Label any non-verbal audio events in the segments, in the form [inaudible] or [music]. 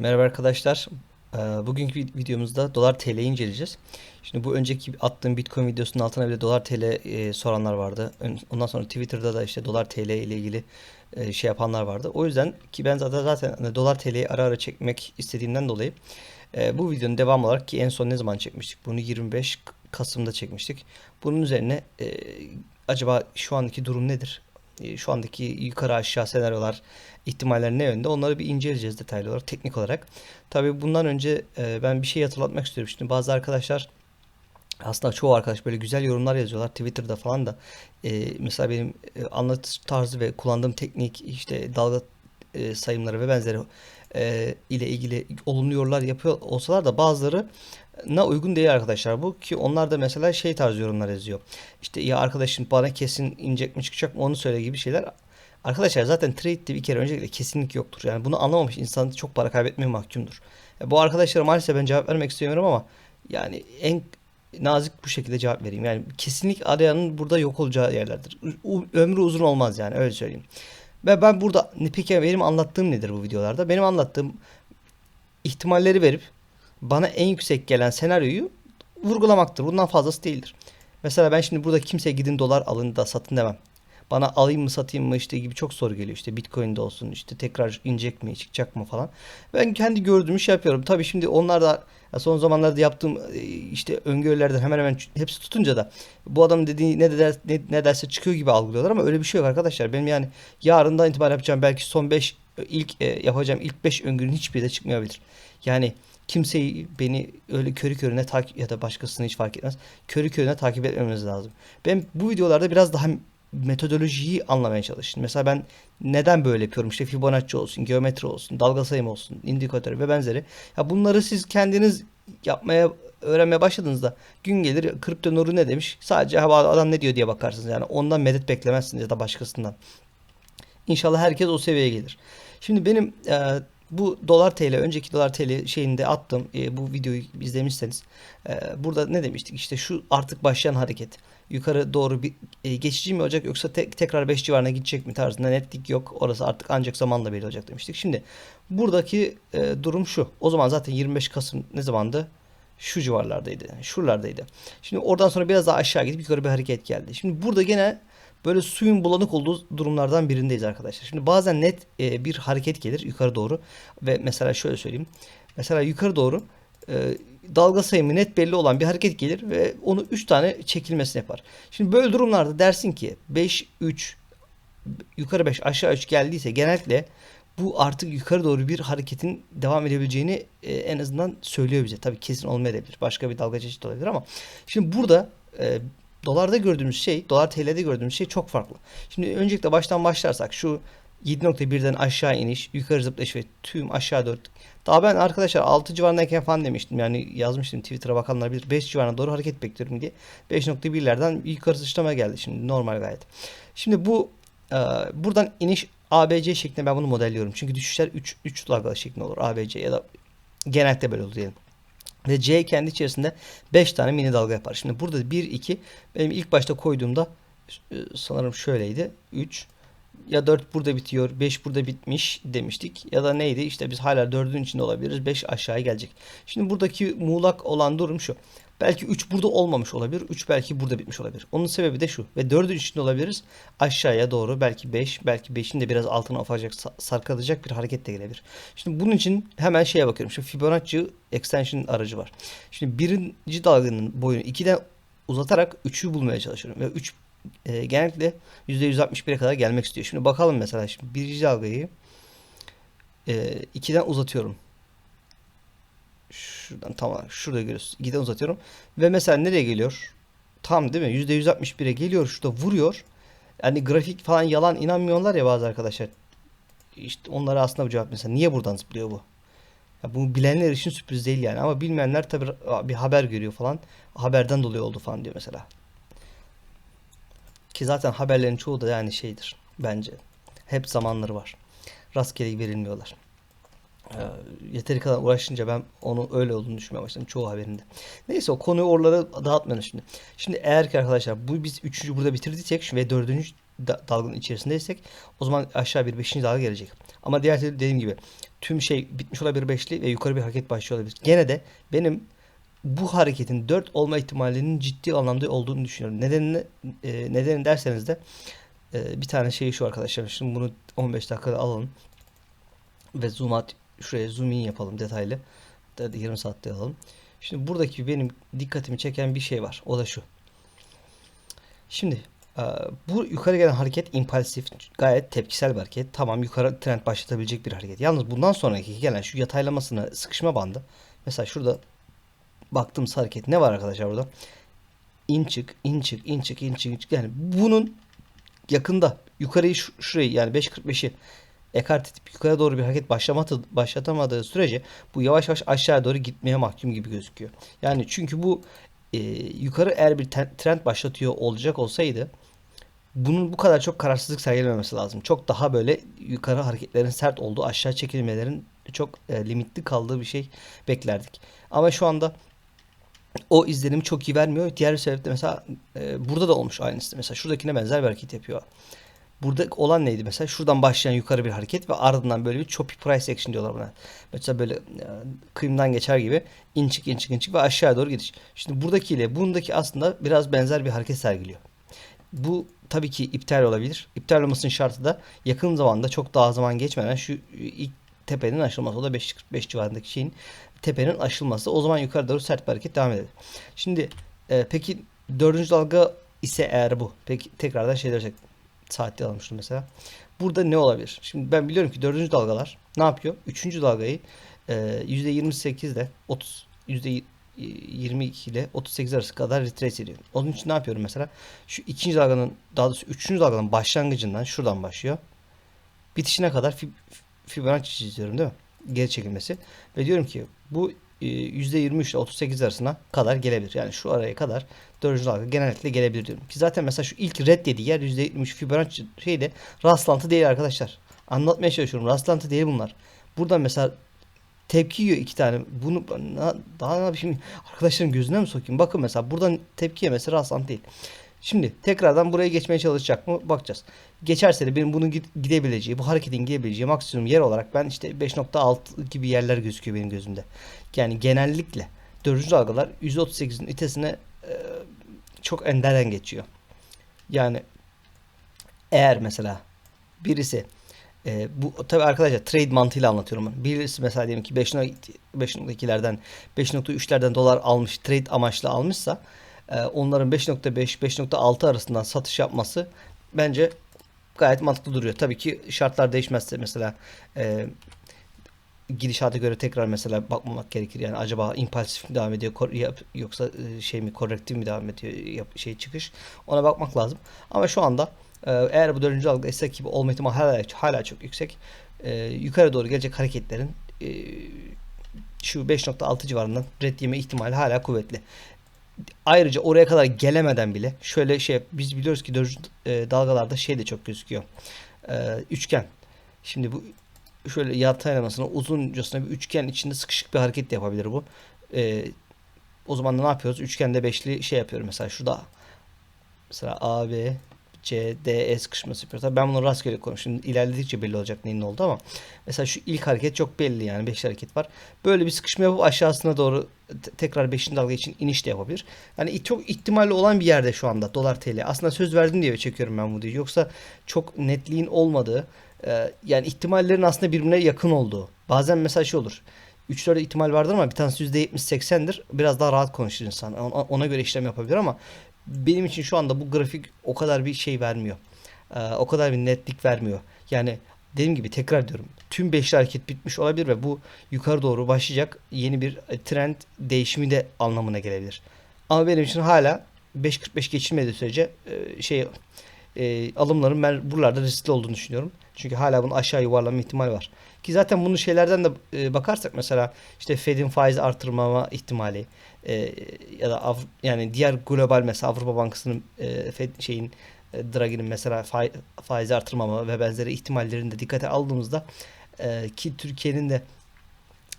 Merhaba arkadaşlar. Ee, Bugünkü vid- videomuzda dolar TL'yi inceleyeceğiz. Şimdi bu önceki attığım Bitcoin videosunun altına bile dolar TL e, soranlar vardı. Ondan sonra Twitter'da da işte dolar TL ile ilgili e, şey yapanlar vardı. O yüzden ki ben zaten zaten hani dolar TL'yi ara ara çekmek istediğimden dolayı e, bu videonun devamı olarak ki en son ne zaman çekmiştik? Bunu 25 Kasım'da çekmiştik. Bunun üzerine acaba şu andaki durum nedir? E, Şu andaki yukarı aşağı senaryolar, ihtimaller ne yönde? Onları bir inceleyeceğiz detaylı olarak, teknik olarak. Tabii bundan önce e, ben bir şey hatırlatmak istiyorum. Şimdi bazı arkadaşlar aslında çoğu arkadaş böyle güzel yorumlar yazıyorlar Twitter'da falan da. E, mesela benim anlatış tarzı ve kullandığım teknik işte dalga e, sayımları ve benzeri ile ilgili olumlu yorumlar yapıyor olsalar da bazıları na uygun değil arkadaşlar bu ki onlar da mesela şey tarzı yorumlar yazıyor. İşte ya arkadaşım bana kesin inecek mi çıkacak mı onu söyle gibi şeyler. Arkadaşlar zaten trade'de bir kere öncelikle kesinlik yoktur. Yani bunu anlamamış insan çok para kaybetmeye mahkumdur. E, bu arkadaşlara maalesef ben cevap vermek istemiyorum ama yani en nazik bu şekilde cevap vereyim. Yani kesinlik arayanın burada yok olacağı yerlerdir. Ömrü uzun olmaz yani öyle söyleyeyim. Ve ben burada peki benim anlattığım nedir bu videolarda? Benim anlattığım ihtimalleri verip bana en yüksek gelen senaryoyu vurgulamaktır. Bundan fazlası değildir. Mesela ben şimdi burada kimseye gidin dolar alın da satın demem. Bana alayım mı satayım mı işte gibi çok soru geliyor. İşte Bitcoin'de olsun işte tekrar inecek mi çıkacak mı falan. Ben kendi gördüğümü şey yapıyorum. Tabii şimdi onlar da son zamanlarda yaptığım e, işte öngörülerden hemen hemen hepsi tutunca da bu adam dediği ne, der, ne, ne derse çıkıyor gibi algılıyorlar ama öyle bir şey yok arkadaşlar. Benim yani yarından itibaren yapacağım belki son 5 ilk e, yapacağım ilk 5 öngörünün hiçbiri de çıkmayabilir. Yani kimseyi beni öyle körü körüne takip ya da başkasını hiç fark etmez. Körü körüne takip etmemiz lazım. Ben bu videolarda biraz daha metodolojiyi anlamaya çalıştım. Mesela ben neden böyle yapıyorum? İşte Fibonacci olsun, geometri olsun, dalga sayım olsun, indikatör ve benzeri. Ya bunları siz kendiniz yapmaya öğrenmeye başladığınızda gün gelir kripto nuru ne demiş? Sadece adam ne diyor diye bakarsınız. Yani ondan medet beklemezsiniz ya da başkasından. İnşallah herkes o seviyeye gelir. Şimdi benim e, bu dolar TL önceki dolar TL şeyinde attım. E, bu videoyu izlemişseniz e, burada ne demiştik? İşte şu artık başlayan hareket. Yukarı doğru bir e, geçici mi olacak yoksa tek, tekrar 5 civarına gidecek mi tarzında netlik yok. Orası artık ancak zamanla belli olacak demiştik. Şimdi buradaki e, durum şu. O zaman zaten 25 Kasım ne zamandı? Şu civarlardaydı. Şuralardaydı. Şimdi oradan sonra biraz daha aşağı gidip yukarı bir hareket geldi. Şimdi burada gene böyle suyun bulanık olduğu durumlardan birindeyiz arkadaşlar. Şimdi bazen net e, bir hareket gelir yukarı doğru ve mesela şöyle söyleyeyim. Mesela yukarı doğru e, dalga sayımı net belli olan bir hareket gelir ve onu 3 tane çekilmesini yapar. Şimdi böyle durumlarda dersin ki 5 3 yukarı 5 aşağı 3 geldiyse genellikle bu artık yukarı doğru bir hareketin devam edebileceğini e, en azından söylüyor bize. Tabii kesin olmayabilir. Başka bir dalga çeşidi olabilir ama şimdi burada e, dolarda gördüğümüz şey, dolar TL'de gördüğümüz şey çok farklı. Şimdi öncelikle baştan başlarsak şu 7.1'den aşağı iniş, yukarı zıplayış ve tüm aşağı doğru. Daha ben arkadaşlar 6 civarındayken falan demiştim. Yani yazmıştım Twitter'a bakanlar bilir. 5 civarına doğru hareket bekliyorum diye. 5.1'lerden yukarı sıçrama geldi şimdi normal gayet. Şimdi bu e, buradan iniş ABC şeklinde ben bunu modelliyorum. Çünkü düşüşler 3 3 dalgalı şeklinde olur. ABC ya da genellikle böyle olur diyelim. Ve C kendi içerisinde 5 tane mini dalga yapar. Şimdi burada 1 2 benim ilk başta koyduğumda e, sanırım şöyleydi. 3 ya 4 burada bitiyor, 5 burada bitmiş demiştik. Ya da neydi? İşte biz hala 4'ün içinde olabiliriz. 5 aşağıya gelecek. Şimdi buradaki muğlak olan durum şu. Belki 3 burada olmamış olabilir. 3 belki burada bitmiş olabilir. Onun sebebi de şu. Ve 4'ün içinde olabiliriz. Aşağıya doğru belki 5, belki 5'in de biraz altına ufacık sa- sarkılacak bir hareket de gelebilir. Şimdi bunun için hemen şeye bakıyorum. Şu Fibonacci extension aracı var. Şimdi birinci dalganın boyunu 2'den uzatarak 3'ü bulmaya çalışıyorum. Ve 3 e, genellikle %161'e kadar gelmek istiyor. Şimdi bakalım mesela şimdi birinci dalgayı e, 2'den uzatıyorum. Şuradan tamam şurada görüyorsunuz. 2'den uzatıyorum. Ve mesela nereye geliyor? Tam değil mi? %161'e geliyor. Şurada vuruyor. Yani grafik falan yalan inanmıyorlar ya bazı arkadaşlar. İşte onlara aslında bu cevap mesela. Niye buradan zıplıyor bu? Ya bu bilenler için sürpriz değil yani. Ama bilmeyenler tabii bir haber görüyor falan. Haberden dolayı oldu falan diyor mesela. Ki zaten haberlerin çoğu da yani şeydir bence. Hep zamanları var. Rastgele verilmiyorlar. Ee, yeteri kadar uğraşınca ben onu öyle olduğunu düşünmeye başladım çoğu haberinde. Neyse o konuyu oralara dağıtmayalım şimdi. Şimdi eğer ki arkadaşlar bu biz üçüncü burada bitirdiysek ve dördüncü da- içerisindeysek o zaman aşağı bir 5. dalga gelecek. Ama diğer türlü dediğim gibi tüm şey bitmiş olabilir beşli ve yukarı bir hareket başlıyor olabilir. Gene de benim bu hareketin 4 olma ihtimalinin ciddi anlamda olduğunu düşünüyorum. Nedenini e, nedeni derseniz de e, bir tane şey şu arkadaşlar. Şimdi bunu 15 dakikada alalım ve zoom out şuraya zoom in yapalım detaylı. Yarım saatte alalım. Şimdi buradaki benim dikkatimi çeken bir şey var. O da şu. Şimdi e, bu yukarı gelen hareket impulsif, gayet tepkisel bir hareket. Tamam yukarı trend başlatabilecek bir hareket. Yalnız bundan sonraki gelen şu yataylamasını sıkışma bandı. Mesela şurada baktığımız hareket ne var arkadaşlar burada? İn çık, in çık, in çık, in çık. in çık. Yani bunun yakında yukarıyı şu- şurayı yani 5.45'i ekart edip yukarı doğru bir hareket başlatamadığı sürece bu yavaş yavaş aşağı doğru gitmeye mahkum gibi gözüküyor. Yani çünkü bu e, yukarı eğer bir trend başlatıyor olacak olsaydı bunun bu kadar çok kararsızlık sergilememesi lazım. Çok daha böyle yukarı hareketlerin sert olduğu, aşağı çekilmelerin çok e, limitli kaldığı bir şey beklerdik. Ama şu anda o izlenimi çok iyi vermiyor. Diğer bir sebep de mesela e, burada da olmuş aynısı. Mesela şuradakine benzer bir hareket yapıyor. Burada olan neydi mesela? Şuradan başlayan yukarı bir hareket ve ardından böyle bir choppy price action diyorlar buna. Mesela böyle e, kıyımdan geçer gibi in çık in çık in çık ve aşağı doğru gidiş. Şimdi buradakiyle bundaki aslında biraz benzer bir hareket sergiliyor. Bu tabii ki iptal olabilir. İptal olmasının şartı da yakın zamanda çok daha zaman geçmeden şu ilk tepenin aşılması. O da 5.45 civarındaki şeyin tepenin aşılması. O zaman yukarı doğru sert bir hareket devam eder. Şimdi e, peki dördüncü dalga ise eğer bu. Peki tekrardan şey dersek saatte almıştım mesela. Burada ne olabilir? Şimdi ben biliyorum ki dördüncü dalgalar ne yapıyor? Üçüncü dalgayı e, %28 ile 30 %22 ile 38 arası kadar retrace ediyor. Onun için ne yapıyorum mesela? Şu ikinci dalganın daha doğrusu üçüncü dalganın başlangıcından şuradan başlıyor. Bitişine kadar Fib- Fibonacci çiziyorum değil mi? Geri çekilmesi. Ve diyorum ki bu %23 ile 38 arasına kadar gelebilir. Yani şu araya kadar dördüncü dalga genellikle gelebilir diyorum. Ki zaten mesela şu ilk red dediği yer %73 Fibonacci şeyde rastlantı değil arkadaşlar. Anlatmaya çalışıyorum. Rastlantı değil bunlar. Buradan mesela tepki yiyor iki tane. Bunu daha ne yapayım? Arkadaşların gözüne mi sokayım? Bakın mesela buradan tepki yemesi rastlantı değil. Şimdi tekrardan buraya geçmeye çalışacak mı? Bakacağız. Geçerse de benim bunun gid- gidebileceği, bu hareketin gidebileceği maksimum yer olarak ben işte 5.6 gibi yerler gözüküyor benim gözümde. Yani genellikle dördüncü dalgalar %38'in ötesine e, çok enderen geçiyor. Yani eğer mesela birisi e, bu tabii arkadaşlar trade mantığıyla anlatıyorum ben. Birisi mesela diyelim ki 5.2'lerden 5.3'lerden dolar almış trade amaçlı almışsa onların 5.5 5.6 arasından satış yapması bence gayet mantıklı duruyor. Tabii ki şartlar değişmezse mesela e, gidişata göre tekrar mesela bakmamak gerekir. Yani acaba impulsif mi devam ediyor yoksa e, şey mi korrektif mi devam ediyor yap- şey çıkış ona bakmak lazım. Ama şu anda e, eğer bu dördüncü dalga esnek gibi olma ihtimali hala, hala çok yüksek. E, yukarı doğru gelecek hareketlerin e, şu 5.6 civarından red yeme ihtimali hala kuvvetli. Ayrıca oraya kadar gelemeden bile şöyle şey biz biliyoruz ki e, dalgalarda şey de çok gözüküyor. E, üçgen. Şimdi bu şöyle yatay elemasına uzuncasına bir üçgen içinde sıkışık bir hareket de yapabilir bu. E, o zaman da ne yapıyoruz? Üçgende beşli şey yapıyorum mesela şurada. Mesela A, B, C, D, E sıkışması yapıyor. Tabii ben bunu rastgele konuşuyorum. Şimdi ilerledikçe belli olacak neyin ne oldu ama mesela şu ilk hareket çok belli yani 5 hareket var. Böyle bir sıkışma yapıp aşağısına doğru te- tekrar 5. dalga için iniş de yapabilir. Yani çok ihtimalli olan bir yerde şu anda dolar TL. Aslında söz verdim diye çekiyorum ben bu videoyu. Yoksa çok netliğin olmadığı e, yani ihtimallerin aslında birbirine yakın olduğu. Bazen mesela şey olur. 3-4 ihtimal vardır ama bir tanesi %70-80'dir. Biraz daha rahat konuşur insan. Ona göre işlem yapabilir ama benim için şu anda bu grafik o kadar bir şey vermiyor. Ee, o kadar bir netlik vermiyor. Yani dediğim gibi tekrar diyorum. Tüm beşli hareket bitmiş olabilir ve bu yukarı doğru başlayacak yeni bir trend değişimi de anlamına gelebilir. Ama benim için hala 5.45 geçilmediği sürece e, şey e, alımların ben buralarda riskli olduğunu düşünüyorum. Çünkü hala bunun aşağı yuvarlama ihtimali var. Ki zaten bunun şeylerden de e, bakarsak mesela işte Fed'in faiz artırmama ihtimali e, ya da Avru- yani diğer global mesela Avrupa Bankası'nın e, Fed şeyin e, Draghi'nin mesela faiz, faiz artırmama ve benzeri ihtimallerini de dikkate aldığımızda e, ki Türkiye'nin de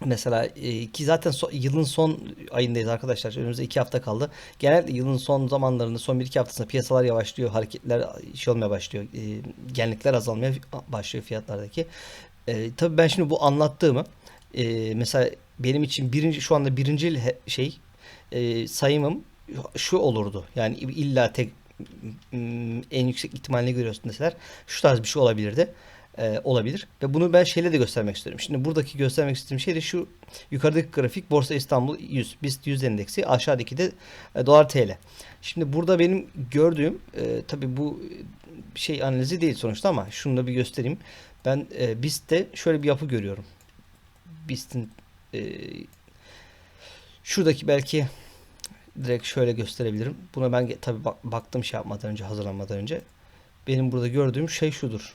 Mesela e, ki zaten so- yılın son ayındayız arkadaşlar. Önümüzde iki hafta kaldı. Genellikle yılın son zamanlarında son bir iki haftasında piyasalar yavaşlıyor. Hareketler şey olmaya başlıyor. E, genlikler azalmaya başlıyor fiyatlardaki. E, tabii ben şimdi bu anlattığımı e, mesela benim için birinci şu anda birinci şey e, sayımım şu olurdu. Yani illa tek en yüksek ihtimalle görüyorsun deseler şu tarz bir şey olabilirdi. E, olabilir. Ve bunu ben şeyle de göstermek istiyorum. Şimdi buradaki göstermek istediğim şey de şu yukarıdaki grafik Borsa İstanbul 100 BIST 100 endeksi aşağıdaki de e, dolar TL. Şimdi burada benim gördüğüm e, tabii bu şey analizi değil sonuçta ama şunu da bir göstereyim. Ben e, BIST'te şöyle bir yapı görüyorum. BIST'in e, şuradaki belki direkt şöyle gösterebilirim. Buna ben tabii bak- baktım şey yapmadan önce hazırlanmadan önce. Benim burada gördüğüm şey şudur.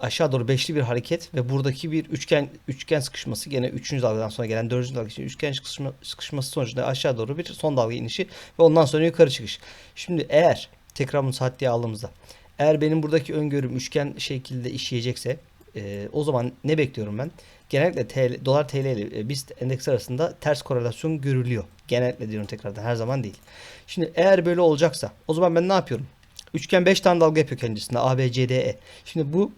Aşağı doğru beşli bir hareket ve buradaki bir üçgen üçgen sıkışması gene 3. dalgadan sonra gelen 4. dalga için üçgen sıkışma, sıkışması sonucunda aşağı doğru bir son dalga inişi ve ondan sonra yukarı çıkış. Şimdi eğer tekrar bunu saat diye aldığımızda eğer benim buradaki öngörüm üçgen şekilde işleyecekse e, o zaman ne bekliyorum ben? Genellikle TL, dolar TL ile e, BIST endeks arasında ters korelasyon görülüyor. Genellikle diyorum tekrardan her zaman değil. Şimdi eğer böyle olacaksa o zaman ben ne yapıyorum? Üçgen 5 tane dalga yapıyor kendisinde A, B, C, D, E. Şimdi bu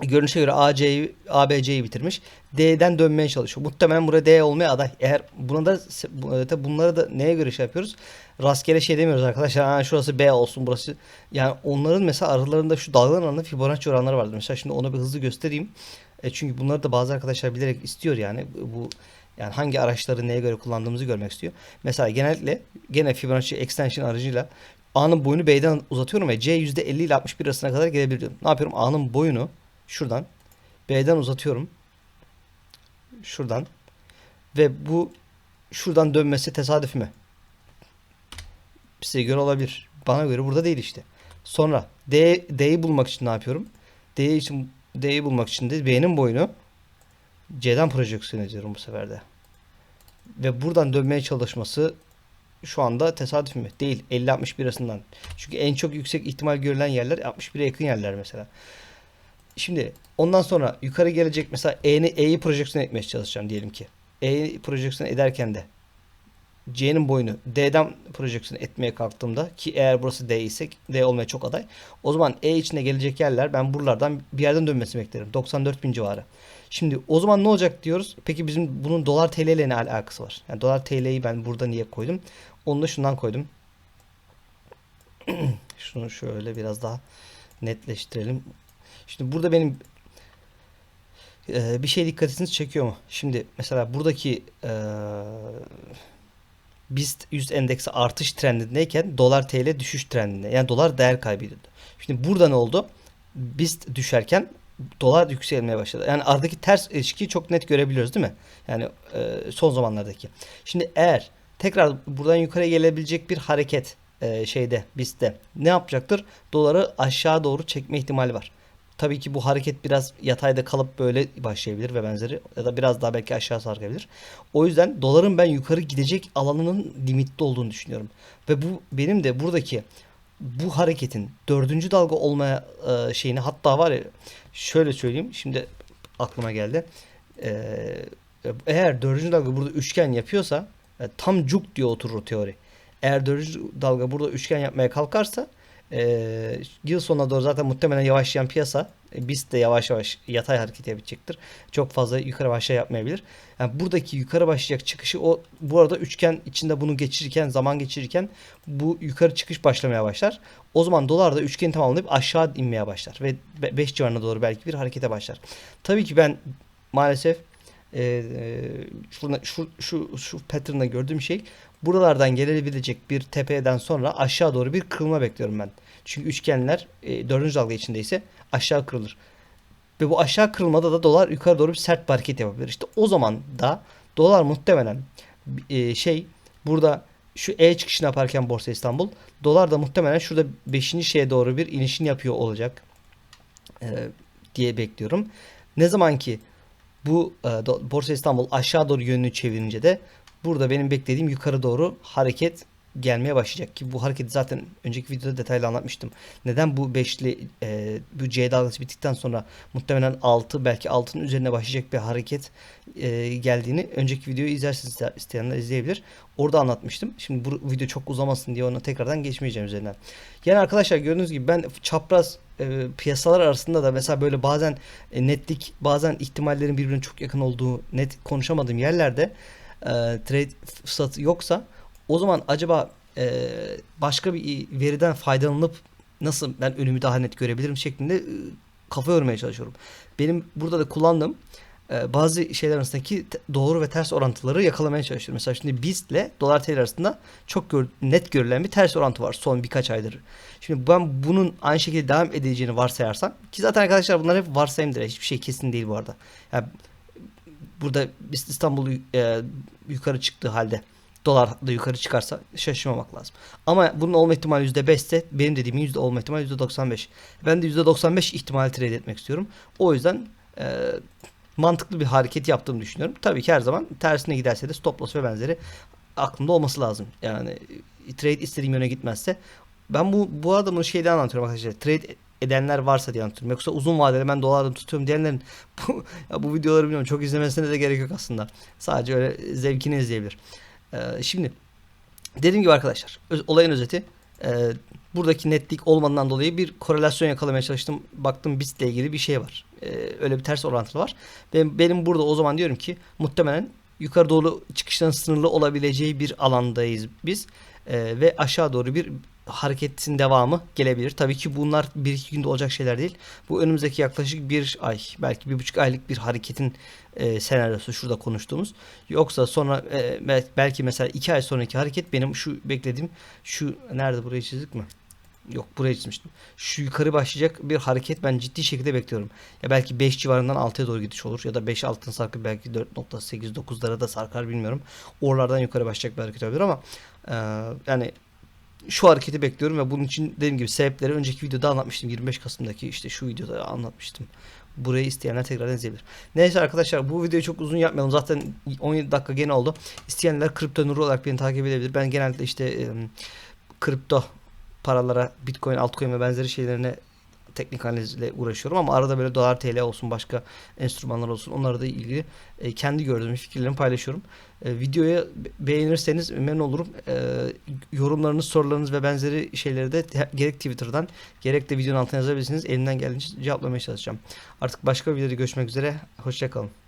görünüşe göre AC'yi ABC'yi bitirmiş. D'den dönmeye çalışıyor. Muhtemelen burada D olmaya aday. Eğer buna da bu- tabii bunları da neye göre şey yapıyoruz? Rastgele şey demiyoruz arkadaşlar. Ha, şurası B olsun burası. Yani onların mesela aralarında şu dalgaların arasında Fibonacci oranları vardır. Mesela şimdi onu bir hızlı göstereyim. E çünkü bunları da bazı arkadaşlar bilerek istiyor yani. Bu yani hangi araçları neye göre kullandığımızı görmek istiyor. Mesela genellikle gene Fibonacci extension aracıyla A'nın boyunu B'den uzatıyorum ve C %50 ile 61 arasına kadar gelebiliyorum. Ne yapıyorum? A'nın boyunu şuradan B'den uzatıyorum. Şuradan. Ve bu şuradan dönmesi tesadüf mü? Size göre olabilir. Bana göre burada değil işte. Sonra D, D'yi bulmak için ne yapıyorum? D için D'yi bulmak için de B'nin boyunu C'den projeksiyon ediyorum bu sefer de. Ve buradan dönmeye çalışması şu anda tesadüf mü? Değil. 50-61 arasından. Çünkü en çok yüksek ihtimal görülen yerler 61'e yakın yerler mesela. Şimdi ondan sonra yukarı gelecek mesela E'ni E'yi projeksiyon etmeye çalışacağım diyelim ki. E'yi projeksiyon ederken de C'nin boyunu D'den projeksiyon etmeye kalktığımda ki eğer burası D ise D olmaya çok aday. O zaman E içine gelecek yerler ben buralardan bir yerden dönmesini beklerim. 94 bin civarı. Şimdi o zaman ne olacak diyoruz. Peki bizim bunun dolar TL ile ne alakası var? Yani dolar TL'yi ben burada niye koydum? Onu da şundan koydum. [clears throat] Şunu şöyle biraz daha netleştirelim. Şimdi burada benim e, bir şey dikkatinizi çekiyor mu? Şimdi mesela buradaki e, BIST 100 endeksi artış trendindeyken dolar TL düşüş trendinde. Yani dolar değer kaybediyordu. Şimdi burada ne oldu? BIST düşerken dolar yükselmeye başladı. Yani aradaki ters ilişkiyi çok net görebiliyoruz değil mi? Yani e, son zamanlardaki. Şimdi eğer tekrar buradan yukarı gelebilecek bir hareket e, şeyde BIST'te ne yapacaktır? Doları aşağı doğru çekme ihtimali var. Tabii ki bu hareket biraz yatayda kalıp böyle başlayabilir ve benzeri ya da biraz daha belki aşağı sarkabilir. O yüzden doların ben yukarı gidecek alanının limitli olduğunu düşünüyorum. Ve bu benim de buradaki bu hareketin dördüncü dalga olmaya e, şeyini hatta var ya şöyle söyleyeyim şimdi aklıma geldi. E, eğer dördüncü dalga burada üçgen yapıyorsa e, tam cuk diye oturur teori. Eğer dördüncü dalga burada üçgen yapmaya kalkarsa e, yıl sonuna doğru zaten muhtemelen yavaşlayan piyasa e, BIST de yavaş yavaş yatay hareket yapacaktır. Çok fazla yukarı başa yapmayabilir. Yani buradaki yukarı başlayacak çıkışı o bu arada üçgen içinde bunu geçirirken zaman geçirirken bu yukarı çıkış başlamaya başlar. O zaman dolar da üçgeni tamamlayıp aşağı inmeye başlar ve 5 civarına doğru belki bir harekete başlar. Tabii ki ben maalesef e, e, şurada, şu, şu, şu pattern'da gördüğüm şey buralardan gelebilecek bir tepeden sonra aşağı doğru bir kırılma bekliyorum ben. Çünkü üçgenler e, dördüncü dalga içindeyse aşağı kırılır. Ve bu aşağı kırılmada da dolar yukarı doğru bir sert bir hareket yapabilir. İşte o zaman da dolar muhtemelen e, şey burada şu E çıkışını yaparken Borsa İstanbul dolar da muhtemelen şurada 5. şeye doğru bir inişini yapıyor olacak e, diye bekliyorum. Ne zaman ki bu e, Borsa İstanbul aşağı doğru yönünü çevirince de burada benim beklediğim yukarı doğru hareket gelmeye başlayacak ki bu hareketi zaten önceki videoda detaylı anlatmıştım. Neden bu beşli e, bu C dalgası bittikten sonra muhtemelen 6 belki 6'nın üzerine başlayacak bir hareket e, geldiğini önceki videoyu izlersiniz isteyenler izleyebilir. Orada anlatmıştım. Şimdi bu video çok uzamasın diye ona tekrardan geçmeyeceğim üzerinden. Yani arkadaşlar gördüğünüz gibi ben çapraz e, piyasalar arasında da mesela böyle bazen e, netlik bazen ihtimallerin birbirine çok yakın olduğu net konuşamadığım yerlerde e, trade fırsatı yoksa o zaman acaba e, başka bir veriden faydalanıp nasıl ben önümü daha net görebilirim şeklinde e, kafa yormaya çalışıyorum. Benim burada da kullandığım e, bazı şeyler arasındaki doğru ve ters orantıları yakalamaya çalışıyorum. Mesela şimdi BIST ile dolar TL arasında çok gör- net görülen bir ters orantı var son birkaç aydır. Şimdi ben bunun aynı şekilde devam edeceğini varsayarsam ki zaten arkadaşlar bunlar hep varsayımdır. Hiçbir şey kesin değil bu arada. Yani burada İstanbul e, yukarı çıktığı halde dolar da yukarı çıkarsa şaşırmamak lazım. Ama bunun olma ihtimali %5 ise benim dediğimin yüzde olma ihtimali %95. Ben de %95 ihtimali trade etmek istiyorum. O yüzden e, mantıklı bir hareket yaptığımı düşünüyorum. Tabii ki her zaman tersine giderse de stop loss ve benzeri aklımda olması lazım. Yani trade istediğim yöne gitmezse ben bu bu bunu şeyden anlatıyorum arkadaşlar. Trade edenler varsa diye anlatıyorum. Yoksa uzun vadeli ben dolardan tutuyorum diyenlerin [laughs] bu, ya bu videoları bilmiyorum çok izlemesine de gerek yok aslında. Sadece öyle zevkini izleyebilir. Ee, şimdi dediğim gibi arkadaşlar olayın özeti e, buradaki netlik olmadığından dolayı bir korelasyon yakalamaya çalıştım. Baktım BIST ilgili bir şey var. Ee, öyle bir ters orantılı var. Benim, benim burada o zaman diyorum ki muhtemelen yukarı doğru çıkışların sınırlı olabileceği bir alandayız biz. Ee, ve aşağı doğru bir hareketin devamı gelebilir. Tabii ki bunlar bir iki günde olacak şeyler değil. Bu önümüzdeki yaklaşık bir ay belki bir buçuk aylık bir hareketin e, senaryosu şurada konuştuğumuz. Yoksa sonra e, bel- belki mesela iki ay sonraki hareket benim şu beklediğim şu nerede burayı çizdik mi? Yok buraya çizmiştim. Şu yukarı başlayacak bir hareket ben ciddi şekilde bekliyorum. Ya belki 5 civarından 6'ya doğru gidiş olur ya da 5 altın sarkıp belki 4.8 9'lara da sarkar bilmiyorum. Oralardan yukarı başlayacak bir hareket olabilir ama e, yani şu hareketi bekliyorum ve bunun için dediğim gibi sebepleri önceki videoda anlatmıştım. 25 Kasım'daki işte şu videoda anlatmıştım. Burayı isteyenler tekrardan izleyebilir. Neyse arkadaşlar bu videoyu çok uzun yapmayalım. Zaten 17 dakika gene oldu. İsteyenler kripto nuru olarak beni takip edebilir. Ben genelde işte kripto paralara, bitcoin, altcoin ve benzeri şeylerine teknik analizle uğraşıyorum ama arada böyle dolar TL olsun başka enstrümanlar olsun onlara da ilgili e, kendi gördüğüm fikirlerimi paylaşıyorum. E, videoyu be- beğenirseniz memnun olurum. E, yorumlarınız, sorularınız ve benzeri şeyleri de gerek Twitter'dan gerek de videonun altına yazabilirsiniz. Elimden geldiğince cevaplamaya çalışacağım. Artık başka bir videoda görüşmek üzere. Hoşçakalın.